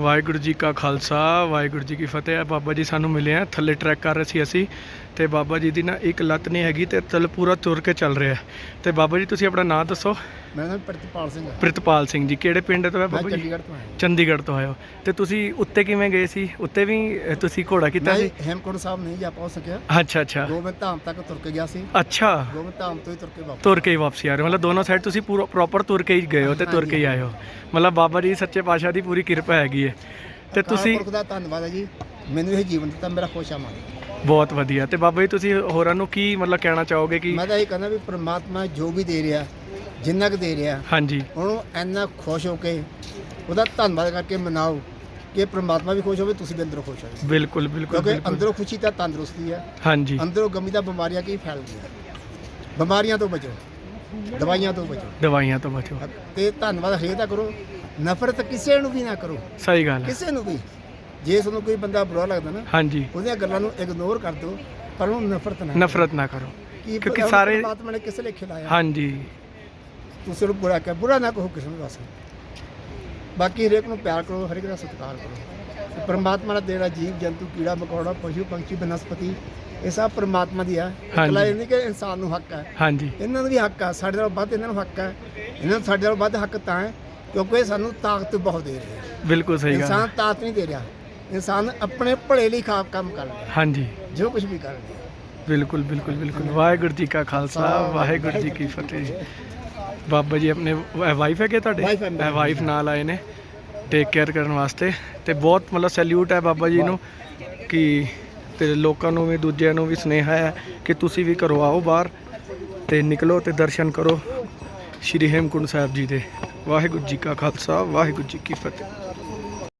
ਵਾਹਿਗੁਰੂ ਜੀ ਕਾ ਖਾਲਸਾ ਵਾਹਿਗੁਰੂ ਜੀ ਕੀ ਫਤਿਹ। ਬਾਬਾ ਜੀ ਸਾਨੂੰ ਮਿਲੇ ਆ ਥੱਲੇ ਟਰੈਕ ਕਰ ਰਹੇ ਸੀ ਅਸੀਂ ਤੇ ਬਾਬਾ ਜੀ ਦੀ ਨਾ ਇੱਕ ਲੱਤ ਨਹੀਂ ਹੈਗੀ ਤੇ ਚੱਲ ਪੂਰਾ ਤੁਰ ਕੇ ਚੱਲ ਰਿਹਾ ਤੇ ਬਾਬਾ ਜੀ ਤੁਸੀਂ ਆਪਣਾ ਨਾਮ ਦੱਸੋ? ਮੇਰਾ ਨਾਮ ਪ੍ਰਿਤਪਾਲ ਸਿੰਘ ਪ੍ਰਿਤਪਾਲ ਸਿੰਘ ਜੀ ਕਿਹੜੇ ਪਿੰਡ ਤੋਂ ਹੈ ਮੈਂ ਬਾਬਾ ਜੀ? ਚੰਡੀਗੜ੍ਹ ਤੋਂ ਆਇਆ। ਚੰਡੀਗੜ੍ਹ ਤੋਂ ਤੁਸੀਂ ਉੱਤੇ ਕਿਵੇਂ ਗਏ ਸੀ? ਉੱਤੇ ਵੀ ਤੁਸੀਂ ਘੋੜਾ ਕੀਤਾ ਮੈਂ ਸੀ ਹੇਮਕੁੰਟ ਸਾਹਿਬ ਨਹੀਂ ਜਾ ਪਹੁੰਚ ਸਕਿਆ। ਅੱਛਾ ਅੱਛਾ। ਗੋਬਿੰਦ ਧਾਮ ਤੱਕ ਤੁਰ ਕੇ ਗਿਆ ਸੀ। ਅੱਛਾ। ਗੋਬਿੰਦ ਧਾਮ ਤੋਂ ਹੀ ਤੁਰ ਕੇ ਵਾਪਸ। ਤੁਰ ਕੇ ਹੀ ਵਾਪਸੀ ਆ ਰਹੇ ਮਤਲਬ ਦੋਨੋਂ ਸਾਈਡ ਤੁਸੀਂ ਪੂਰਾ ਪ੍ਰੋਪਰ ਤੁਰ ਕੇ ਹੀ ਗਏ ਹੋ ਤੇ ਤੁਰ ਕੇ ਹੀ ਆਏ ਹੋ। ਮਤਲਬ ਬਾਬਾ ਜੀ ਸੱਚੇ ਪਾਤਸ਼ਾਹ ਦੀ ਪੂਰੀ ਕਿਰਪਾ ਹੈਗੀ ਹੈ ਤੇ ਤੁਸੀਂ ਪੁਰਖ ਦਾ ਧੰਨਵਾਦ ਹੈ ਜੀ। ਮੈਨੂੰ ਇਹ ਜੀਵਨ ਦਿੱਤਾ ਮੇਰਾ ਖੁਸ਼ ਆਵਾਂ ਬਹੁਤ ਵਧੀਆ। ਤੇ ਬਾਬਾ ਜੀ ਤੁਸੀਂ ਹੋਰਾਂ ਨੂੰ ਕੀ ਮਤਲਬ ਕਹਿਣਾ ਚਾਹੋਗੇ ਕਿ ਮੈਂ ਤਾਂ ਇਹ ਕਹਿੰਦਾ ਵੀ ਪ੍ਰਮਾਤਮਾ ਜੋ ਵੀ ਦੇ ਰਿਹਾ ਜਿੰਨਾ ਕੁ ਦੇ ਰਿਹਾ ਹਾਂਜੀ। ਉਹਨੂੰ ਇੰਨਾ ਖੁਸ਼ ਹੋ ਕੇ ਉਹਦਾ ਧੰਨਵਾਦ ਕਰਕੇ ਮਨਾਓ ਕਿ ਪ੍ਰਮਾਤਮਾ ਵੀ ਖੁਸ਼ ਹੋਵੇ ਤੁਸੀਂ ਵੀ ਅੰਦਰੋਂ ਖੁਸ਼ ਹੋਵੇ ਬਿਲਕੁਲ ਬਿਲਕੁਲ ਕਿਉਂਕਿ ਬਿਲਕੁਲ। ਅੰਦਰੋਂ ਖੁਸ਼ੀ ਤਾਂ ਤੰਦਰੁਸਤੀ ਹੈ। ਹਾਂਜੀ। ਅੰਦਰੋਂ ਗਮੀ ਦਾ ਬਿਮਾਰੀਆਂ ਕੀ ਫੈਲਦੀਆਂ ਬਿਮਾਰੀਆਂ ਤੋਂ ਬਚੋ। ਦਵਾਈਆਂ ਤੋਂ ਬਚੋ। ਦਵਾਈਆਂ ਤੋਂ ਬਚੋ। ਤੇ ਧੰਨਵਾਦ ਹਰੇਕ ਦਾ ਕਰੋ। ਨਫ਼ਰਤ ਕਿਸੇ ਨੂੰ ਵੀ ਨਾ ਕਰੋ। ਸਹੀ ਗੱਲ ਹੈ ਕਿਸੇ ਨੂੰ ਵੀ। ਜੇ ਤੁਹਾਨੂੰ ਕੋਈ ਬੰਦਾ ਬੁਰਾ ਲੱਗਦਾ ਨਾ ਹਾਂਜੀ। ਉਹਦੀਆਂ ਗੱਲਾਂ ਨੂੰ ਇਗਨੋਰ ਕਰ ਦਿਓ ਪਰ ਉਹਨੂੰ ਨਫ਼ਰਤ ਨਾ ਨਫ਼ਰਤ ਨਾ ਕਰੋ। ਕਿ ਕਿਉਂਕਿ ਸਾਰੇ ਪਰਮਾਤਮਾ ਨੇ ਕਿਸੇ ਲਈ ਖਿਲਾਇਆ ਹਾਂਜੀ। ਤੁਸੀਂ ਉਹਨੂੰ ਬੁਰਾ ਕਰ ਬੁਰਾ ਨਾ ਕਹੋ ਕਿਸੇ ਨੂੰ ਬਸ। ਬਾਕੀ ਹਰੇਕ ਨੂੰ ਪਿਆਰ ਕਰੋ ਹਰੇਕ ਦਾ ਸਤਿਕਾਰ ਕਰੋ। ਪਰਮਾਤਮਾ ਦਾ ਦੇਣਾ ਜੀਵ ਜੰਤੂ ਕੀੜਾ ਮਕੌੜਾ ਪਸ਼ੂ ਪੰਛੀ ਬਨਸਪਤੀ ਇਹ ਸਭ ਪਰਮਾਤਮਾ ਦੀ ਹੈ ਇਕੱਲਾ ਇਹ ਨਹੀਂ ਕਿ ਇਨਸਾਨ ਨੂੰ ਹੱਕ ਹੈ ਹਾਂਜੀ। ਇਹਨਾਂ ਨੂੰ ਵੀ ਹੱਕ ਹੈ ਸਾਡੇ ਨਾਲੋਂ ਵੱਧ ਇਹਨਾਂ ਨੂੰ ਹੱਕ ਹੈ ਇਹਨਾਂ ਨੂੰ ਸਾਡੇ ਨਾਲੋਂ ਵੱਧ ਹੱਕ ਤਾਂ ਹੈ। ਕਿਉਂਕਿ ਇਹ ਸਾਨੂੰ ਤਾਕਤ ਬਹੁਤ ਦੇ ਰਹੇ। ਹੈ ਬਿਲਕੁਲ ਸਹੀ ਗੱਲ ਇਨਸਾਨ ਹੈ। ਤਾਕਤ ਨਹੀਂ ਦੇ ਰਿਹਾ। ਇਨਸਾਨ ਆਪਣੇ ਭਲੇ ਲਈ ਖਾ ਕੰਮ ਕਰ ਰਿਹਾ। ਹਾਂਜੀ। ਜੋ ਕੁਝ ਵੀ ਕਰ ਰਿਹਾ। ਬਿਲਕੁਲ ਬਿਲਕੁਲ ਬਿਲਕੁਲ। ਵਾਹਿਗੁਰੂ ਜੀ ਕਾ ਖਾਲਸਾ ਵਾਹਿਗੁਰੂ ਜੀ ਕੀ ਫਤਿਹ। ਬਾਬਾ ਜੀ ਆਪਣੇ ਵਾਈਫ ਹੈਗੇ ਤੁਹਾਡੇ? Wife ਹੈ ਮੇਰੀ। ਵਾਈਫ ਨਾਲ ਆਏ ਨੇ ਟੇਕ ਕੇਅਰ ਕਰਨ ਵਾਸਤੇ। ਤੇ ਬਹੁਤ ਮਤਲਬ ਸੈਲੂਟ ਹੈ ਬਾਬਾ ਜੀ ਨੂੰ ਕਿ ਤੇ ਲੋਕਾਂ ਨੂੰ ਵੀ ਦੂਜਿਆਂ ਨੂੰ ਵੀ ਸੁਨੇਹਾ ਹੈ ਕਿ ਤੁਸੀਂ ਵੀ ਘਰੋਂ ਆਓ ਬਾਹਰ ਤੇ ਨਿਕਲੋ ਤੇ ਦਰਸ਼ਨ ਕਰੋ। ਸ਼੍ਰੀ ਹੇਮਕੁੰਡ ਸਾਹਿਬ ਜੀ ਦੇ। ਵਾਹਿਗੁਰੂ ਜੀ ਕਾ ਖਾਲਸਾ ਵਾਹਿਗੁਰੂ ਜੀ ਕੀ ਫਤਿਹ।